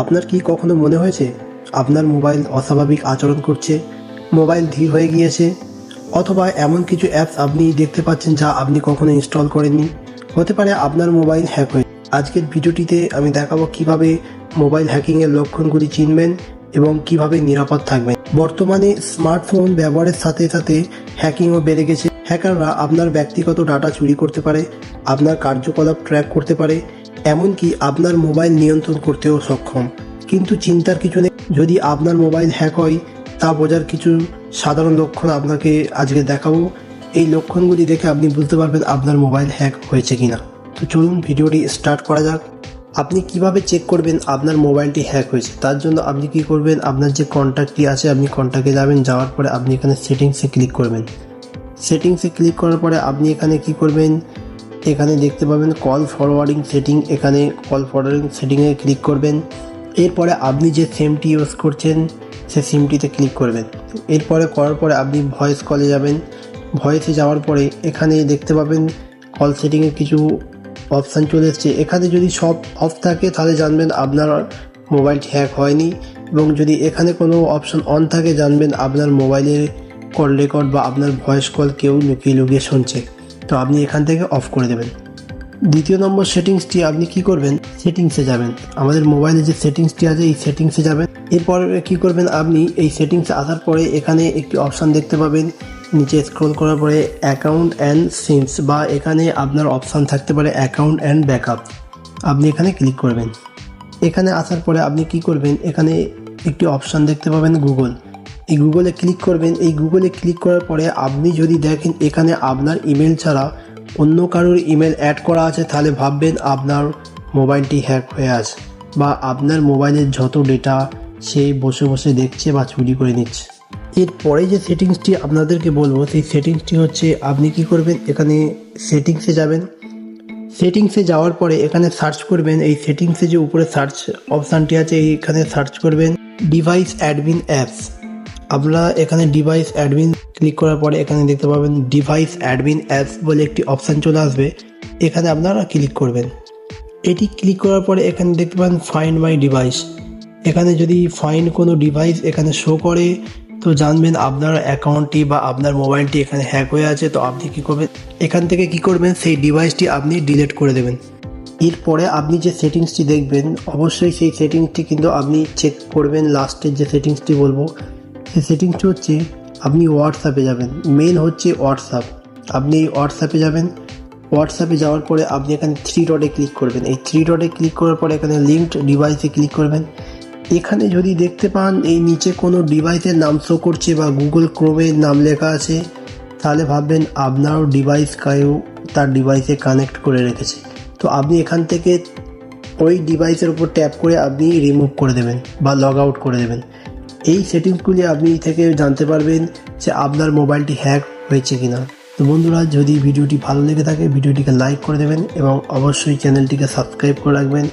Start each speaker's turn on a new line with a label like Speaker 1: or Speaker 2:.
Speaker 1: আপনার কি কখনো মনে হয়েছে আপনার মোবাইল অস্বাভাবিক আচরণ করছে, মোবাইল ধীর হয়ে গিয়েছে, অথবা এমন কিছু অ্যাপস আপনি দেখতে পাচ্ছেন যা আপনি কখনো ইনস্টল করেননি? হতে পারে আপনার মোবাইল হ্যাক হয়ে আজকের ভিডিওটিতে আমি দেখাবো কীভাবে মোবাইল হ্যাকিংয়ের লক্ষণগুলি চিনবেন এবং কীভাবে নিরাপদ থাকবেন। বর্তমানে স্মার্টফোন ব্যবহারের সাথে সাথে হ্যাকিংও বেড়ে গেছে। হ্যাকাররা আপনার ব্যক্তিগত ডাটা চুরি করতে পারে, আপনার কার্যকলাপ ট্র্যাক করতে পারে এমনকি আপনার মোবাইল নিয়ন্ত্রণ করতেও সক্ষম। কিন্তু চিন্তার কিছু নেই। যদি আপনার মোবাইল হ্যাক হয়, তা বোঝার কিছু সাধারণ লক্ষণ আপনাকে আজকে দেখাবো। এই লক্ষণগুলি দেখে আপনি বুঝতে পারবেন আপনার মোবাইল হ্যাক হয়েছে কিনা। তো চলুন ভিডিওটি স্টার্ট করা যাক। আপনি কীভাবে চেক করবেন আপনার মোবাইলটি হ্যাক হয়েছে? তার জন্য আপনি কি করবেন? আপনার যে কন্ট্যাক্টটি আছে, আপনি কন্ট্যাক্টে যাবেন, যাওয়ার পরে আপনি এখানে সেটিংসে ক্লিক করবেন। সেটিংসে ক্লিক করার পরে আপনি এখানে কি করবেন? এখানে দেখতে পাবেন কল ফরওয়ার্ডিং সেটিং এখানে কল ফরওয়ার্ডিং সেটিংয়ে ক্লিক করবেন। এরপরে আপনি যে সিমটি ইউজ করছেন, সে সিমটিতে ক্লিক করবেন। এরপরে করার পরে আপনি ভয়েস কলে যাবেন। ভয়েসে যাওয়ার পরে এখানে দেখতে পাবেন কল সেটিংয়ে কিছু অপশান চলে এসছে। এখানে যদি সব অফ থাকে, তাহলে জানবেন আপনার মোবাইলটি হ্যাক হয়নি এবং যদি এখানে কোনো অপশন অন থাকে, জানবেন আপনার মোবাইলের কল রেকর্ড বা আপনার ভয়েস কল কেউ লুকিয়ে লুকিয়ে শুনছে। তো আপনি এখান থেকে অফ করে দেবেন। দ্বিতীয় নম্বর সেটিংসটি আপনি কি করবেন? সেটিংসে যাবেন। আমাদের মোবাইলে যে সেটিংসটি আছে, এই সেটিংসে যাবেন। এরপর কি করবেন আপনি? এই সেটিংসে আসার পরে এখানে একটি অপশান দেখতে পাবেন। নিচে স্ক্রল করার পরে অ্যাকাউন্ট অ্যান্ড সিমস বা এখানে আপনার অপশান থাকতে পারে অ্যাকাউন্ট অ্যান্ড ব্যাকআপ আপনি এখানে ক্লিক করবেন। এখানে আসার পরে আপনি কি করবেন? এখানে একটি অপশান দেখতে পাবেন গুগল এই গুগলে ক্লিক করবেন। এই গুগলে ক্লিক করার পরে আপনি যদি দেখেন এখানে আপনার ইমেল ছাড়া অন্য কারোর ইমেল অ্যাড করা আছে, তাহলে ভাববেন আপনার মোবাইলটি হ্যাক হয়ে আছে বা আপনার মোবাইলের যত ডেটা সে বসে বসে দেখছে বা চুরি করে নিচ্ছে। এরপরে যে সেটিংসটি আপনাদেরকে বলব, সেই সেটিংসটি হচ্ছে আপনি কি করবেন, এখানে সেটিংসে যাবেন। সেটিংসে যাওয়ার পরে এখানে সার্চ করবেন। এই সেটিংসে যে উপরে সার্চ অপশানটি আছে এইখানে সার্চ করবেন ডিভাইস অ্যাডমিন অ্যাপস আপনারা এখানে ডিভাইস অ্যাডমিন ক্লিক করার পরে এখানে দেখতে পাবেন ডিভাইস অ্যাডমিন অ্যাপস বলে একটি অপশান চলে আসবে। এখানে আপনারা ক্লিক করবেন। এটি ক্লিক করার পরে এখানে দেখতে পাবেন ফাইন্ড মাই ডিভাইস এখানে যদি ফাইন্ড কোনো ডিভাইস এখানে শো করে, তো জানবেন আপনার অ্যাকাউন্টটি বা আপনার মোবাইলটি এখানে হ্যাক হয়ে আছে, তো আপনি কী করবেন? এখান থেকে কি করবেন? সেই ডিভাইসটি আপনি ডিলিট করে দেবেন। এরপরে আপনি যে সেটিংসটি দেখবেন, অবশ্যই সেই সেটিংসটি কিন্তু আপনি চেক করবেন। লাস্টের যে সেটিংসটি বলব সেই সেটিংসটি হচ্ছে আপনি হোয়াটসঅ্যাপে যাবেন। মেন হচ্ছে হোয়াটসঅ্যাপ আপনি এই হোয়াটসঅ্যাপে যাবেন। হোয়াটসঅ্যাপে যাওয়ার পরে আপনি এখানে থ্রি ডটে ক্লিক করবেন। এই থ্রি ডটে ক্লিক করার পরে এখানে লিঙ্কড ডিভাইসে ক্লিক করবেন। এখানে যদি দেখতে পান, এই নিচে কোনো ডিভাইসের নাম শো করছে বা গুগল ক্রোমের নাম লেখা আছে, তাহলে ভাববেন আপনারও ডিভাইস কেউ তার ডিভাইসে কানেক্ট করে রেখেছে। তো আপনি এখান থেকে ওই ডিভাইসের উপর ট্যাপ করে আপনি রিমুভ করে দেবেন বা লগ আউট করে দেবেন। এই সেটিংসগুলি আপনি থেকে জানতে পারবেন যে আপনার মোবাইলটি হ্যাক হয়েছে কিনা। তো বন্ধুরা, যদি ভিডিওটি ভালো লেগে থাকে, ভিডিওটিকে লাইক করে দেবেন এবং অবশ্যই চ্যানেলটিকে সাবস্ক্রাইব করে রাখবেন।